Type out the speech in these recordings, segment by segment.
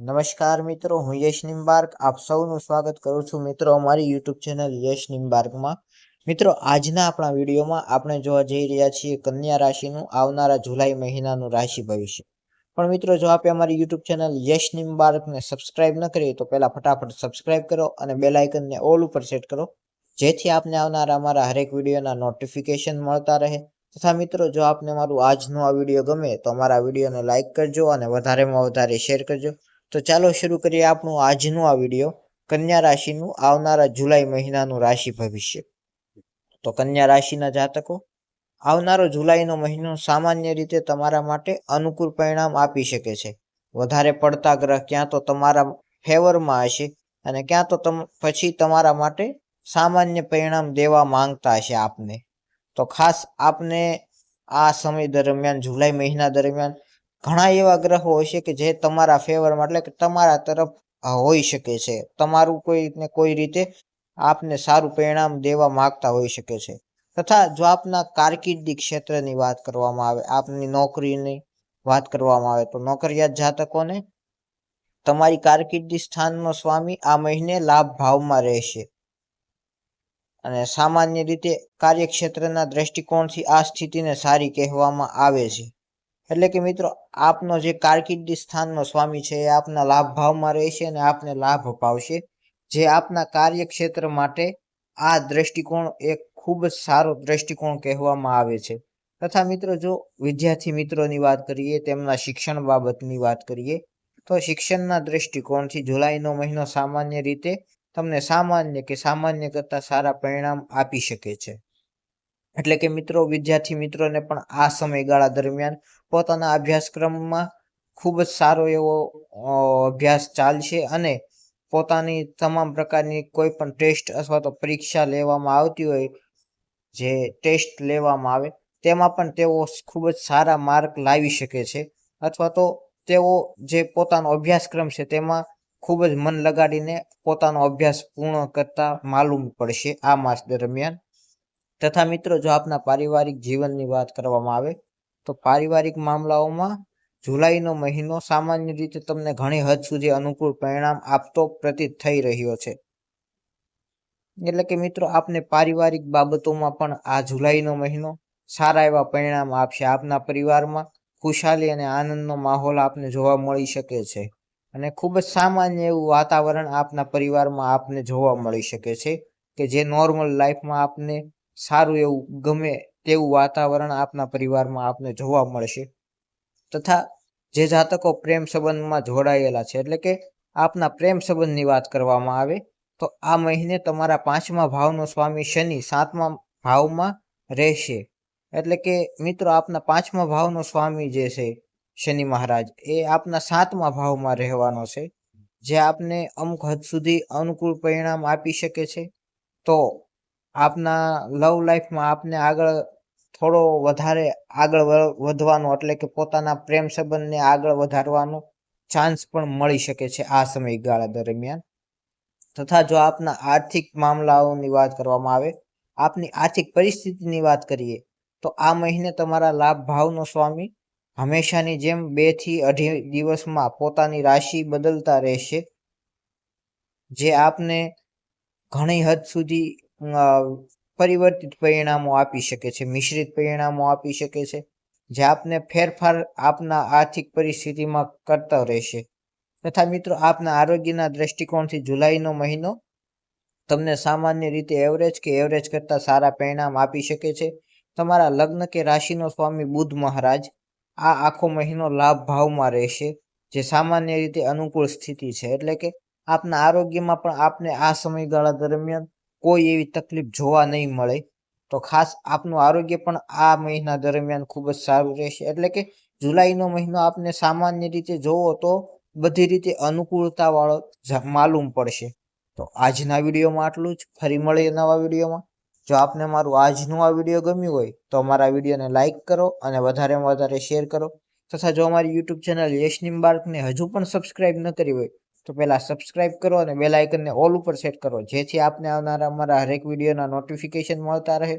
નમસ્કાર મિત્રો, હું યશ નિમ્બાર્ક આપ સૌનું સ્વાગત કરું છું મિત્રો અમારી યુટ્યુબ ચેનલ યશ નિમ્બાર્કમાં મિત્રો, આજના આપણા વિડીયોમાં આપણે જોવા જઈ રહ્યા છીએ કન્યા રાશિનું આવનારા જુલાઈ મહિનાનું રાશિ ભવિષ્ય. પણ મિત્રો, જો આપે અમારી યુટ્યુબ ચેનલ યશ નિમ્બાર્કને સબસ્ક્રાઇબ ન કરી તો પહેલા ફટાફટ સબસ્ક્રાઇબ કરો અને બેલ આઇકનને ઓલ ઉપર સેટ કરો. જેથી આપને આવનારા અમારા હરેક વિડીયોના નોટિફિકેશન મળતા રહે. તથા મિત્રો, જો આપને મારું આજનો આ વીડિયો ગમે તો અમારા વિડીયોને લાઇક કરજો અને વધારેમાં વધારે શેર કરજો. તો ચાલો શરૂ કરીએ આપણું આજનું આ વીડિયો કન્યા રાશિનું આવનારા જુલાઈ મહિનાનું રાશિ ભવિષ્ય. તો કન્યા રાશિના જાતકો, આવનારો જુલાઈનો મહિનો સામાન્ય રીતે તમારા માટે અનુકૂળ પરિણામ આપી શકે છે. વધારે પડતા ગ્રહ ક્યાં તો તમારા ફેવરમાં હશે અને ક્યાં તો તમ, પછી તમારા માટે સામાન્ય પરિણામ દેવા માંગતા હશે આપને. તો ખાસ આપને આ સમય દરમિયાન, જુલાઈ મહિના દરમિયાન ઘણા એવા ગ્રહો હશે કે જે તમારા ફેવરમાં એટલે કે તમારા તરફ હોઈ શકે છે. તમારું કોઈ ને કોઈ રીતે આપને સારું પરિણામ દેવા માંગતા હોઈ શકે છે. તથા જો આપના કારકિર્દી ક્ષેત્રની વાત કરવામાં આવે, આપની નોકરીની વાત કરવામાં આવે, તો નોકરિયાત જાતકોને તમારી કારકિર્દી સ્થાનનો સ્વામી આ મહિને લાભ ભાવમાં રહેશે. અને સામાન્ય રીતે કાર્યક્ષેત્રના દ્રષ્ટિકોણથી આ સ્થિતિને સારી કહેવામાં આવે છે. એટલે કે મિત્રો, આપનો જે કારકિર્દી સ્થાનનો સ્વામી છે, એ આપના લાભ ભાવમાં રહેશે અને આપને લાભ અપાવશે. જે આપના કાર્યક્ષેત્ર માટે આ દ્રષ્ટિકોણ એક ખૂબ જ સારો દ્રષ્ટિકોણ કહેવામાં આવે છે. તથા મિત્રો, જો વિદ્યાર્થી મિત્રોની વાત કરીએ, તેમના શિક્ષણ બાબતની વાત કરીએ, તો શિક્ષણના દ્રષ્ટિકોણથી જુલાઈનો મહિનો સામાન્ય રીતે તમને સામાન્ય કે સામાન્ય કરતાં સારા પરિણામ આપી શકે છે. એટલે કે મિત્રો, વિદ્યાર્થી મિત્રોને પણ આ સમયગાળા દરમિયાન પોતાના અભ્યાસક્રમમાં ખૂબ જ સારો એવો અભ્યાસ ચાલશે અને પોતાની તમામ પ્રકારની કોઈ પણ ટેસ્ટ અથવા તો પરીક્ષા લેવામાં આવતી હોય, જે ટેસ્ટ લેવામાં આવે, તેમાં પણ તેઓ ખૂબ જ સારા માર્ક લાવી શકે છે. અથવા તો તેઓ જે પોતાનો અભ્યાસક્રમ છે તેમાં ખૂબ જ મન લગાડીને પોતાનો અભ્યાસ પૂર્ણ કરતા માલુમ પડશે આ માસ દરમિયાન. તથા મિત્રો, જો આપના પારિવારિક જીવનની વાત કરવામાં આવે, તો પારિવારિક મામલાઓમાં જુલાઈનો મહિનો સામાન્ય રીતે તમને ઘણી હદ સુધી અનુકૂળ પરિણામ આપતો પ્રતીત થઈ રહ્યો છે. એટલે કે મિત્રો, આપને પારિવારિક બાબતોમાં પણ આ જુલાઈનો મહિનો સારા એવા પરિણામ આપશે. આપના પરિવારમાં ખુશાલી અને આનંદનો માહોલ આપને જોવા મળી શકે છે અને ખૂબ જ સામાન્ય એવું વાતાવરણ આપના પરિવારમાં આપને જોવા મળી શકે છે કે જે નોર્મલ લાઈફમાં આપને સારું એવું ગમે તેવું વાતાવરણ આપના પરિવારમાં આપને જોવા મળશે. તથા જે જાતકો પ્રેમ સંબંધમાં જોડાયેલા છે, એટલે કે આપના પ્રેમ સંબંધની વાત કરવામાં આવે, તો આ મહિને તમારા પાંચમા ભાવનો સ્વામી શનિ સાતમા ભાવમાં રહેશે. એટલે કે મિત્રો, આપના પાંચમા ભાવનો સ્વામી જે છે, શનિ મહારાજ, એ આપના સાતમા ભાવમાં રહેવાનો છે. જે આપને અમુક હદ સુધી અનુકૂળ પરિણામ આપી શકે છે. તો આપના લવ લાઈફમાં આપને આગળ થોડો વધારે આગળ વધવાનો એટલે કે પોતાના પ્રેમ સંબંધને આગળ વધારવાનો ચાન્સ પણ મળી શકે છે આ સમયગાળા દરમિયાન. તથા જો આપના આર્થિક મામલાઓની વાત કરવામાં આવે, આપની આર્થિક પરિસ્થિતિની વાત કરીએ, તો આ મહિને તમારા લાભ ભાવનો સ્વામી હંમેશાની જેમ બેથી અઢી દિવસમાં પોતાની રાશિ બદલતા રહેશે. જે આપને ઘણી હદ સુધી પરિવર્તિત પરિણામો આપી શકે છે, મિશ્રિત પરિણામો આપી શકે છે, જે આપને ફેરફાર આપના આર્થિક પરિસ્થિતિમાં કરતા રહેશે. તથા મિત્રો, આપના આરોગ્યના દ્રષ્ટિકોણથી જુલાઈનો મહિનો તમને સામાન્ય રીતે એવરેજ કે એવરેજ કરતાં સારા પરિણામ આપી શકે છે. તમારા લગ્ન કે રાશિનો સ્વામી બુધ મહારાજ આ આખો મહિનો લાભ ભાવમાં રહેશે, જે સામાન્ય રીતે અનુકૂળ સ્થિતિ છે. એટલે કે આપના આરોગ્યમાં પણ આપને આ સમયગાળા દરમિયાન કોઈ એવી તકલીફ જોવા નહીં મળે. તો ખાસ આપનું આરોગ્ય પણ આ મહિના દરમિયાન ખૂબ જ સારું રહેશે. એટલે કે જુલાઈનો મહિનો આપને સામાન્ય રીતે જોવો તો બધી રીતે અનુકૂળતાવાળો માલુમ પડશે. તો આજના વિડીયોમાં આટલું જ. ફરી મળીએ નવા વિડીયોમાં. જો આપને મારું આજનું આ વીડિયો ગમ્યું હોય તો અમારા વિડીયોને લાઇક કરો અને વધારેમાં વધારે શેર કરો. તથા જો અમારી યુટ્યુબ ચેનલ યશનિમ બાર્કને હજુ પણ સબસ્ક્રાઇબ ન કરી હોય તો પહેલાં સબસ્ક્રાઇબ કરો અને બેલ આઇકનને ઓલ ઉપર સેટ કરો, જેથી આપને આવનારા અમારા હરેક વિડીયોના નોટિફિકેશન મળતા રહે.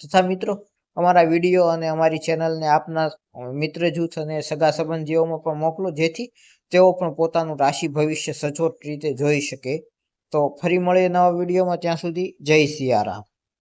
તથા મિત્રો, અમારા વીડિયો અને અમારી ચેનલને આપના મિત્ર જૂથ અને સગા સંબંધીઓમાં પણ મોકલો, જેથી તેઓ પણ પોતાનું રાશિ ભવિષ્ય સચોટ રીતે જોઈ શકે. તો ફરી મળીએ નવા વિડીયોમાં ત્યાં સુધી જય સિયારામ.